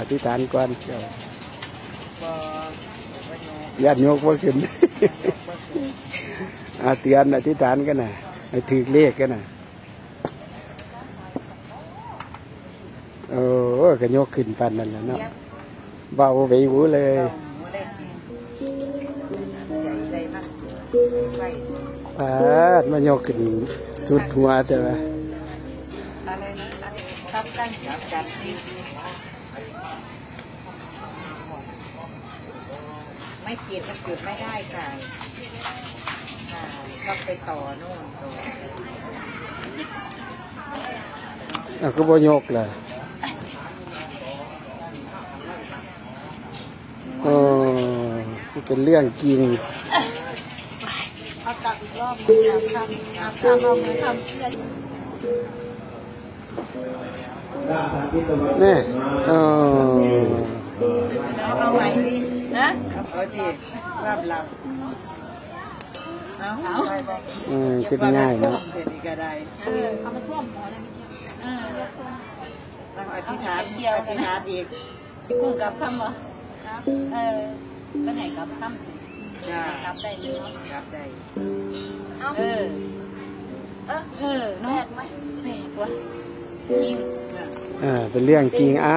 อธิษฐานก่อนเจ้าบ่บ่โยกญาติโยกว่าขึ้นอาเตือนอธิษฐานกันนะให้ถือเลขกันนะโอ้ก็โยกขึ้นปันนั่นแหละเนาะเบาไปหูเลยต้องบ่ได้ใจใจมันไฟปาดมันโยกขึ้นสุดหัวแต่ว่าอะไรนะอันนี้ครับตั้งจับจับนี่ ไม่ขีดก็จุดไม่ได้ค่ะค่ะต้องไปต่อโน่นต่อเอาก็บ่ยกเลยโอ้เป็นเรื่องจริงเอากลับอีกรอบนึงครับทำทำเอามือทำเพื่อน น่เออเอาใหม่สินะเอาสิรับหลับเอาไปบอกอืมขึ้นง่ายเนาะเสร็จอีกก็ได้เออเอามาท่วมหมอเลยเออแล้วอธิษฐานอธิษฐานอีกสิกูกลับคำเหรอครับเออแล้วไหนกลับคำจ้ากลับได้เลยเนาะครับได้เออเออเนาะแปลกวะนี่เนี่ย อ่าเป็นเรื่องจริงอะ